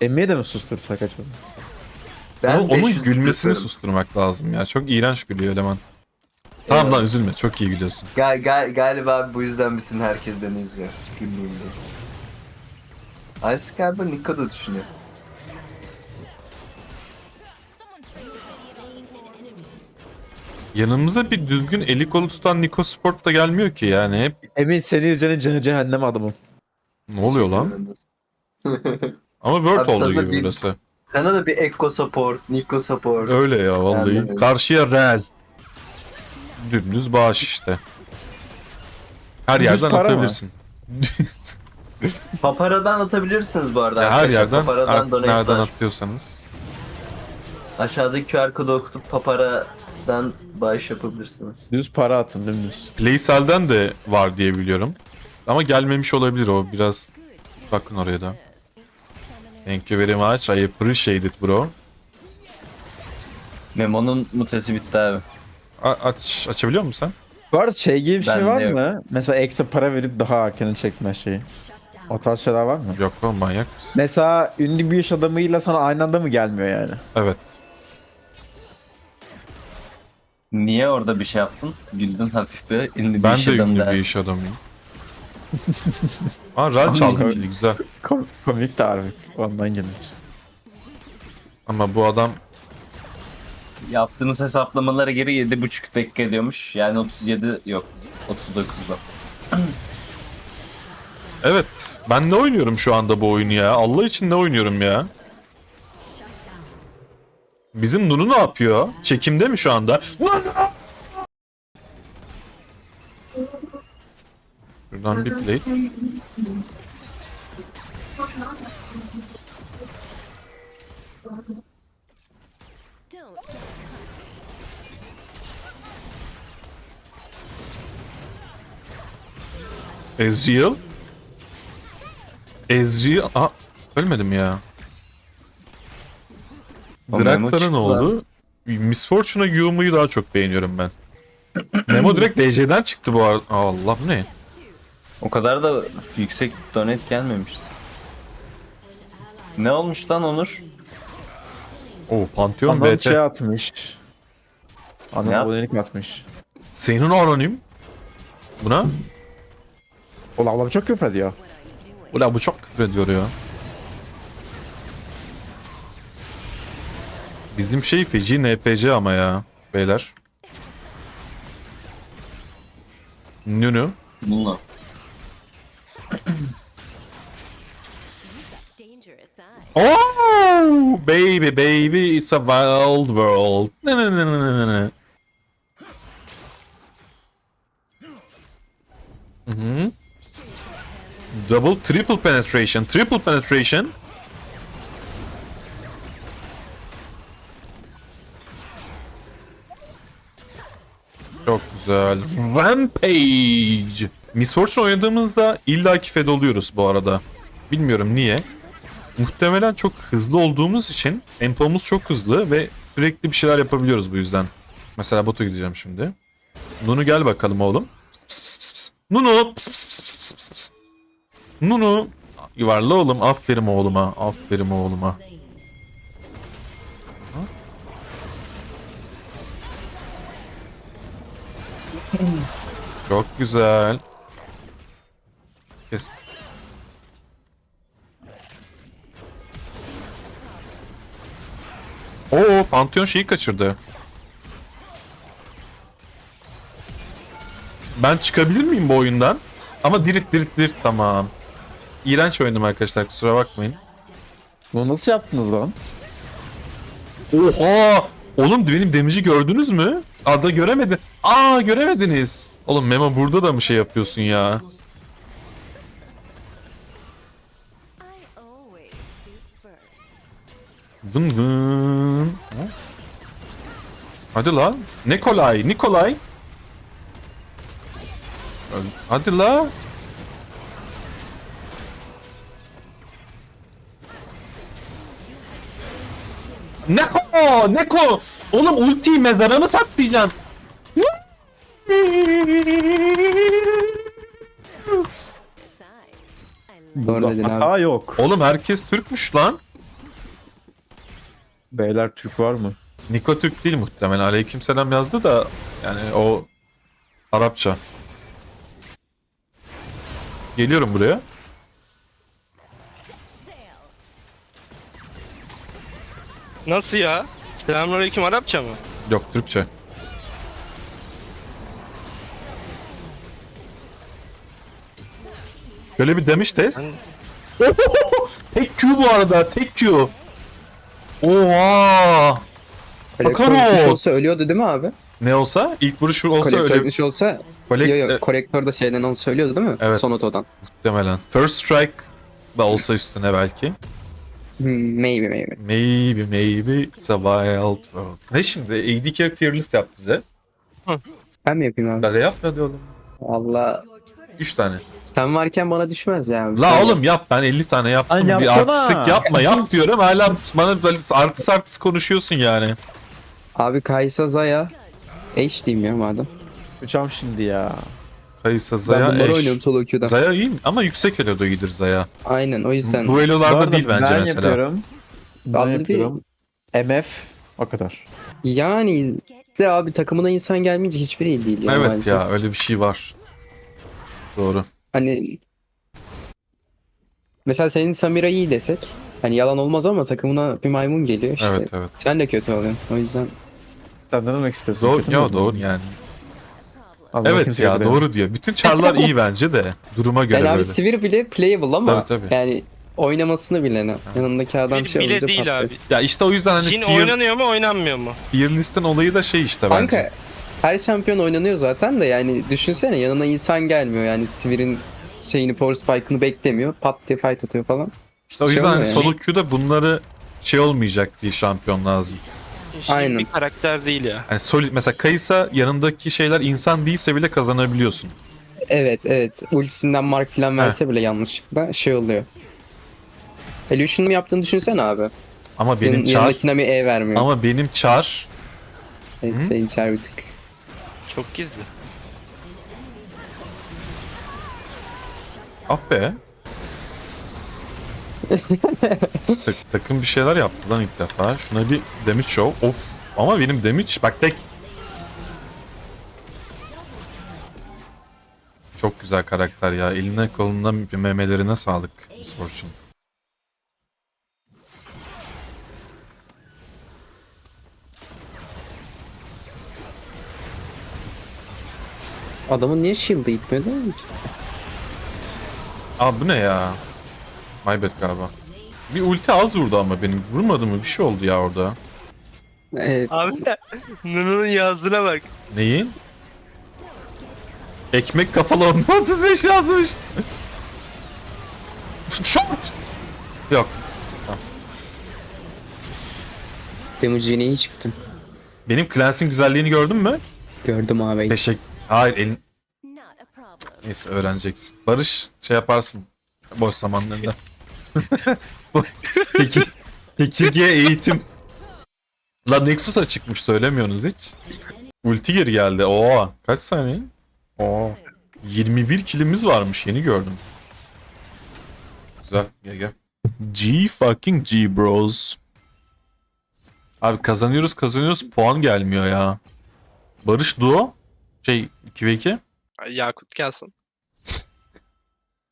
Emmi'yi de mi sustursak acaba? Ben Onun, onun 500 gülmesini tutuyorum. susturmak lazım ya. Çok iğrenç gülüyor eleman. Tamam Evet. lan üzülme. Çok iyi gülüyorsun. Gal gal galiba bu yüzden bütün herkes beni üzüyor. Gülmeyeyim diye. Ice galiba Nico da düşünüyor. Yanımıza bir düzgün eli kolu tutan Niko Sport da gelmiyor ki yani. Hep Emin seni üzerine canı cehennem adamım. ne oluyor lan? Ama Word Abi oldu gibi bir- burası. Sana da bir Echo support, Nico support. Öyle ya vallahi. Yani- Karşıya real. Dümdüz bağış işte. Her Dümdüz yerden para mı? atabilirsin. Papara'dan atabilirsiniz bu arada. Ya her arkadaşlar. yerden Papara'dan artık donate nereden atıyorsanız. Aşağıdaki QR kodu okutup Papara'dan bağış yapabilirsiniz. Düz para atın dümdüz. Playcell'den de var diye biliyorum. Ama gelmemiş olabilir o biraz. Bakın oraya da. Thank you very much. I appreciate it bro. Memo'nun mutesi bitti abi. A- aç açabiliyor musun sen? Bu arada şey gibi bir şey Bende var yok. mı? Mesela ekstra para verip daha erken çekme şeyi. O tarz şeyler var mı? Yok oğlum manyak mısın? Mesela ünlü bir iş adamıyla sana aynı anda mı gelmiyor yani? Evet. Niye orada bir şey yaptın? Güldün hafif bir. Ünlü bir Ben de ünlü der. bir iş adamıyım. Aa rel çaldı kili güzel. Kom komik de harbi. Ondan gelmiş. Ama bu adam Yaptığımız hesaplamalara göre 7,5 dakika ediyormuş. Yani 37 yok. 39'da. Evet. Ben ne oynuyorum şu anda bu oyunu ya? Allah için ne oynuyorum ya? Bizim Nunu ne yapıyor? Çekimde mi şu anda? Şuradan bir play. Ezreal. Ezreal. Aa, ölmedim ya. Çıktı ne oldu? Miss Fortune'a Yuum'u daha çok beğeniyorum ben. Memo direkt DC'den çıktı bu arada. Allah bu ne? O kadar da yüksek donate gelmemişti. Ne olmuş lan Onur? Oo Pantheon Adam BT. şey atmış. Ne Adam yap- abonelik atmış. Senin anonim. Buna? Ulan adam çok küfür ediyor. Ulan bu çok küfür ediyor ya. Bizim şey feci NPC ama ya beyler. Nunu. Bununla. Oh baby baby it's a wild world. Ne ne ne ne ne ne. Hı hı. Double triple penetration. Triple penetration. Çok güzel. Rampage. Miss Fortune oynadığımızda illaki fed oluyoruz bu arada. Bilmiyorum niye. Muhtemelen çok hızlı olduğumuz için tempomuz çok hızlı ve sürekli bir şeyler yapabiliyoruz bu yüzden. Mesela botu gideceğim şimdi. Nunu gel bakalım oğlum. Pıs pıs pıs pıs. Nunu. Pıs pıs pıs pıs pıs pıs. Nunu. Yuvarla oğlum. Aferin oğluma. Aferin oğluma. Çok güzel. Kes. Oo, Pantheon şeyi kaçırdı. Ben çıkabilir miyim bu oyundan? Ama dirit dirit dirit tamam. İğrenç oynadım arkadaşlar kusura bakmayın. Bunu nasıl yaptınız lan? Oha! Oğlum benim damage'i gördünüz mü? Ada göremedi. Aa göremediniz. Oğlum Memo burada da mı şey yapıyorsun ya? Vın vın. Ha? Hadi lan. Nikolay, Nikolay. Hadi la. Neko! Neko! Oğlum ultiyi mezara mı saklayacaksın? Doğru dedin abi. Hata yok. Oğlum herkes Türkmüş lan. Beyler Türk var mı? Niko Türk değil muhtemelen. Aleykümselam yazdı da yani o Arapça. Geliyorum buraya. Nasıl ya? Selamünaleyküm Arapça mı? Yok Türkçe. Böyle bir demiş test. Ben- tek Q bu arada tek Q. Oha. Kolektör gitmiş olsa ölüyordu değil mi abi? Ne olsa ilk vuruş olsa Kolektör öyle gitmiş olsa Kolek- yo, yo, e, kolektör de şeyden olsa ölüyordu değil mi? Evet. Son otodan. muhtemelen. First strike da olsa üstüne belki. Hmm, maybe maybe. Maybe maybe it's a wild world. Ne şimdi? AD carry tier list yap bize. Ben mi yapayım abi? Ben de yap hadi oğlum. Valla 3 tane. sen varken bana düşmez ya. abi. La Sen- oğlum yap ben 50 tane yaptım. Lan bir yapsana. artistlik yapma yap diyorum hala bana böyle artist artist konuşuyorsun yani. Abi Kaysa Zaya. H diyeyim ya madem. Uçam şimdi ya. Kayısa ben Zaya bunları eş. oynuyorum solo queue'da. Zaya iyi mi? ama yüksek eloda iyidir Zaya. Aynen o yüzden. Bu Bu elolarda arada değil bence ben mesela. yapıyorum. Ben Abi bir- yapıyorum. MF o kadar. Yani de abi takımına insan gelmeyince hiçbiri iyi değil. Yani evet maalesef. ya öyle bir şey var. Doğru. Hani mesela senin Samira iyi desek. Hani yalan olmaz ama takımına bir maymun geliyor işte. Evet evet. Sen de kötü oluyorsun. O yüzden Sen ne demek istiyorsun? Doğru, ya doğru yani. Allah Evet ya götüremiyor. doğru diyor. Bütün çarlar iyi bence de. Duruma göre yani abi böyle. Sivir bile playable ama Tabii, tabii. yani oynamasını bilene. Yanındaki adam Bile, şey bile olunca değil patlıyor. abi. Ya işte o yüzden hani Jin tier, oynanıyor mu oynanmıyor mu? tier list'in olayı da şey işte bence. Kanka her şampiyon oynanıyor zaten de yani düşünsene yanına insan gelmiyor yani Sivir'in şeyini power spike'ını beklemiyor. Pat diye fight atıyor falan. İşte o şey yüzden hani olmuyor solo queue'da bunları şey olmayacak bir şampiyon lazım. Aynen. bir karakter değil ya. Yani solid mesela Kaysa yanındaki şeyler insan değilse bile kazanabiliyorsun. Evet evet ultisinden mark falan verse bile yanlışlıkla şey oluyor. Illusion'u yaptığını düşünsene abi. Ama benim Benim çar yanındakine bir E vermiyor. ama benim çar Evet, Hı? senin çar bir tık. Çok gizli. ah be. Tak- takım bir şeyler yaptı lan ilk defa. Şuna bir damage show. Of. Ama benim damage bak tek. Çok güzel karakter ya. Eline koluna memelerine sağlık. Miss Fortune. Adamın niye shield'ı gitmedi? Aa bu ne ya? My bad galiba. Bir ulti az vurdu ama benim. Vurmadı mı? Bir şey oldu ya orada. Evet. Abi Nunu'nun yazdığına bak. Neyin? Ekmek kafalı onda 35 yazmış. Shot! Yok. Damage yine iyi çıktı. Benim Clans'in güzelliğini gördün mü? Gördüm abi. Teşekkür. Hayır elin... Neyse öğreneceksin. Barış şey yaparsın. Boş zamanlarında. Peki. Peki eğitim. La Nexus'a çıkmış söylemiyorsunuz hiç. Ulti geri geldi. Oo kaç saniye? Oo. 21 kilimiz varmış yeni gördüm. Güzel gel gel. G fucking G bros. Abi kazanıyoruz kazanıyoruz puan gelmiyor ya. Barış Duo. Şey 2 ve 2. Yakut gelsin.